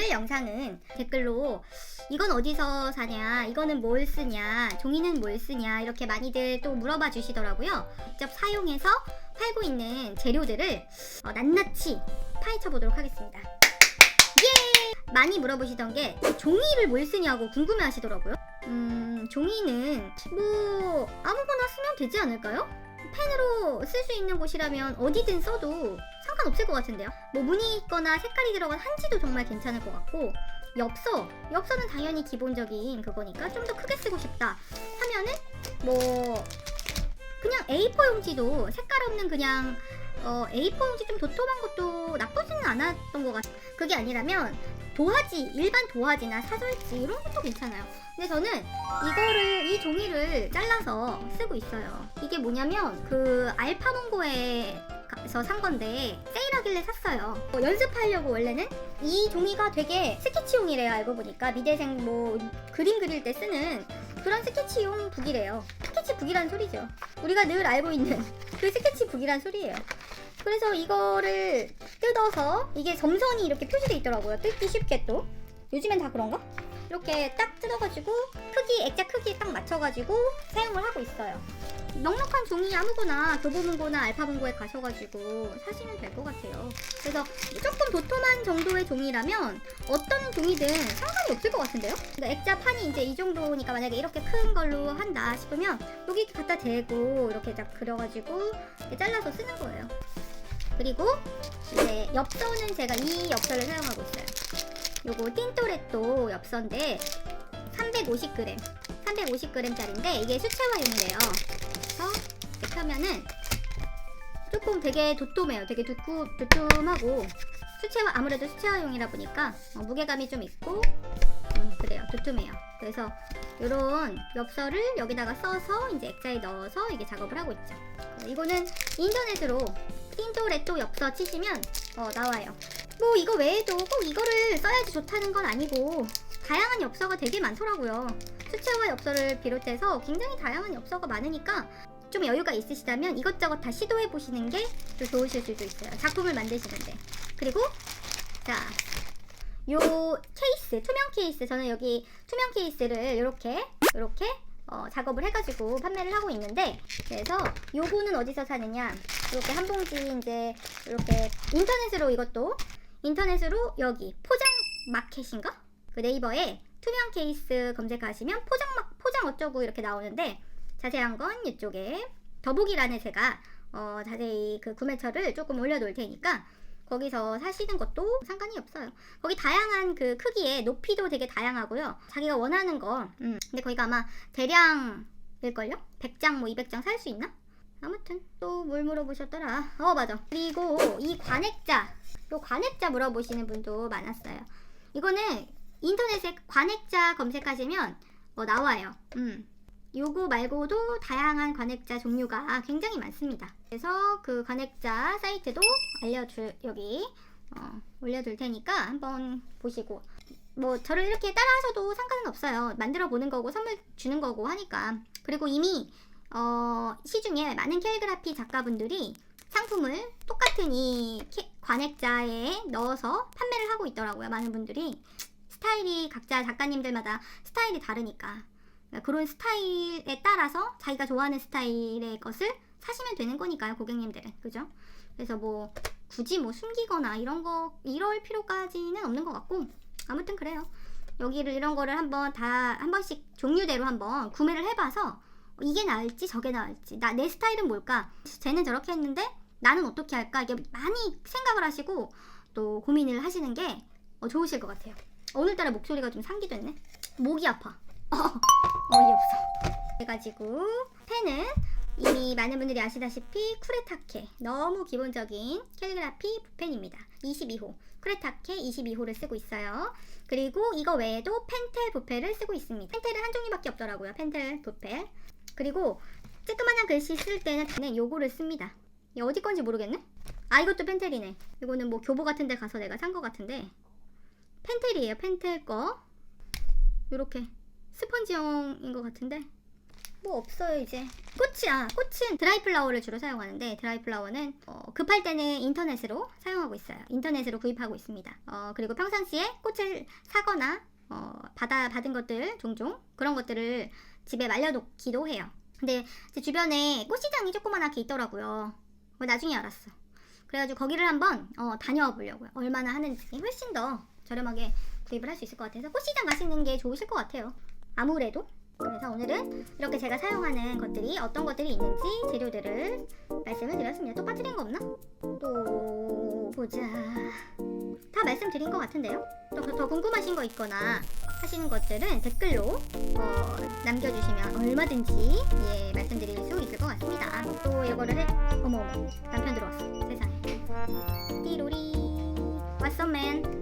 오늘 영상은 댓글로 이건 어디서 사냐, 이거는 뭘 쓰냐, 종이는 뭘 쓰냐 이렇게 많이들 또 물어봐 주시더라고요. 직접 사용해서 팔고 있는 재료들을 어, 낱낱이 파헤쳐 보도록 하겠습니다. 예! 많이 물어보시던 게 종이를 뭘 쓰냐고 궁금해 하시더라고요. 음, 종이는 뭐 아무거나 쓰면 되지 않을까요? 펜으로 쓸 수 있는 곳이라면 어디든 써도 상관없을 것 같은데요. 뭐 무늬 있거나 색깔이 들어간 한지도 정말 괜찮을 것 같고 엽서, 엽서는 당연히 기본적인 그거니까 좀 더 크게 쓰고 싶다 하면은 뭐 그냥 A4 용지도 색깔 없는 그냥 어, A4 용지 좀 도톰한 것도 나쁘지는 않았던 것 같아요. 그게 아니라면 도화지, 일반 도화지나 사절지 이런 것도 괜찮아요. 근데 저는 이거를 이 종이를 잘라서 쓰고 있어요. 이게 뭐냐면 그 알파몽고 에서 산 건데 세일하길래 샀어요. 어, 연습하려고 원래는 이 종이가 되게 스케치용이래요. 알고 보니까 미대생 뭐 그림 그릴 때 쓰는 그런 스케치용 북이래요. 스케치북이란 소리죠. 우리가 늘 알고 있는 그 스케치북이란 소리예요. 그래서 이거를 뜯어서 이게 점선이 이렇게 표시돼 있더라고요. 뜯기 쉽게 또. 요즘엔 다 그런가? 이렇게 딱 뜯어가지고 크기 액자 크기에 딱 맞춰가지고 사용을 하고 있어요. 넉넉한 종이 아무거나 교보문고나 알파문고에 가셔가지고 사시면 될 것 같아요. 그래서 조금 도톰한 정도의 종이라면 어떤 종이든 상관이 없을 것 같은데요? 그러니까 액자 판이 이제 이 정도니까 만약에 이렇게 큰 걸로 한다 싶으면 여기 갖다 대고 이렇게 딱 그려가지고 이렇게 잘라서 쓰는 거예요. 그리고 이제 엽서는 제가 이 엽서를 사용하고 있어요. 요거 틴토레토 엽서인데 350g 350g짜리인데 이게 수채화용이래요. 그래서 이렇게 펴면은 조금 되게 도톰해요. 되게 두꾸, 두툼하고 수채화 아무래도 수채화용이라 보니까 어, 무게감이 좀 있고 음, 그래요. 두툼해요. 그래서 이런 엽서를 여기다가 써서 이제 액자에 넣어서 이게 작업을 하고 있죠. 어, 이거는 인터넷으로 틴토레토 엽서 치시면 어, 나와요. 뭐 이거 외에도 꼭 이거를 써야지 좋다는 건 아니고 다양한 엽서가 되게 많더라고요. 수채화 엽서를 비롯해서 굉장히 다양한 엽서가 많으니까 좀 여유가 있으시다면 이것저것 다 시도해 보시는 게 또 좋으실 수도 있어요. 작품을 만드시는데. 그리고 자, 요 케이스, 투명 케이스 저는 여기 투명 케이스를 이렇게 이렇게 어, 작업을 해가지고 판매를 하고 있는데 그래서 요거는 어디서 사느냐 이렇게 한 봉지 이제 이렇게 인터넷으로 이것도 인터넷으로 여기 포장 마켓인가 그 네이버에 투명 케이스 검색하시면 포장 막 포장 어쩌고 이렇게 나오는데 자세한 건 이쪽에 더보기란에 제가 어, 자세히 그 구매처를 조금 올려놓을 테니까 거기서 사시는 것도 상관이 없어요. 거기 다양한 그 크기에 높이도 되게 다양하고요. 자기가 원하는 거. 음. 근데 거기가 아마 대량일걸요? 100장 뭐 200장 살 수 있나? 아무튼 또 뭘 물어보셨더라. 어 맞아. 그리고 이 관액자. 요 관액자 물어보시는 분도 많았어요. 이거는 인터넷에 관액자 검색하시면 어, 나와요. 음. 요거 말고도 다양한 관액자 종류가 굉장히 많습니다. 그래서 그 관액자 사이트도 알려줄 여기 어, 올려둘 테니까 한번 보시고 뭐 저를 이렇게 따라하셔도 상관은 없어요. 만들어 보는 거고 선물 주는 거고 하니까 그리고 이미 어, 시중에 많은 캘리그라피 작가분들이 상품을 똑같은 이 캐- 관액자에 넣어서 판매를 하고 있더라고요. 많은 분들이 스타일이 각자 작가님들마다 스타일이 다르니까 그러니까 그런 스타일에 따라서 자기가 좋아하는 스타일의 것을 사시면 되는 거니까요, 고객님들은. 그죠? 그래서 뭐 굳이 뭐 숨기거나 이런 거 이럴 필요까지는 없는 것 같고 아무튼 그래요. 여기를 이런 거를 한번 다 한 번씩 종류대로 한번 구매를 해봐서 이게 나을지 저게 나을지 나 내 스타일은 뭘까? 쟤는 저렇게 했는데 나는 어떻게 할까? 이게 많이 생각을 하시고 또 고민을 하시는 게 어, 좋으실 것 같아요. 오늘따라 목소리가 좀 상기됐네. 목이 아파. 어이없어. 그래가지고 펜은 이미 많은 분들이 아시다시피 쿠레타케 너무 기본적인 캘리그라피 붓펜입니다. 22호 쿠레타케 22호를 쓰고 있어요. 그리고 이거 외에도 펜텔 붓펜을 쓰고 있습니다. 펜텔은 한 종류밖에 없더라고요. 펜텔 붓펜. 그리고 쬐끄만한 글씨 쓸 때는 요거를 씁니다. 이게 어디 건지 모르겠네? 아 이것도 펜텔이네. 이거는 뭐 교보 같은 데 가서 내가 산 거 같은데 펜텔이에요. 펜텔 거. 요렇게 스펀지형인 것 같은데 뭐 없어요 이제 꽃이야 꽃은 드라이플라워를 주로 사용하는데 드라이플라워는 어, 급할 때는 인터넷으로 사용하고 있어요 인터넷으로 구입하고 있습니다 어, 그리고 평상시에 꽃을 사거나 어, 받아 받은 것들 종종 그런 것들을 집에 말려놓기도 해요 근데 제 주변에 꽃시장이 조그만하게 있더라고요 뭐 나중에 알았어 그래가지고 거기를 한번 어, 다녀와 보려고요 얼마나 하는지 훨씬 더 저렴하게 구입을 할 수 있을 것 같아서 꽃시장 가시는 게 좋으실 것 같아요 아무래도 그래서 오늘은 이렇게 제가 사용하는 것들이 어떤 것들이 있는지 재료들을 말씀을 드렸습니다. 또 빠뜨린 거 없나? 또 보자. 다 말씀드린 것 같은데요. 또더 궁금하신 거 있거나 하시는 것들은 댓글로 어, 남겨주시면 얼마든지 예 말씀드릴 수 있을 것 같습니다. 또 이거를 해. 어머 남편 들어왔어. 세상에. 띠로리. 왓썸맨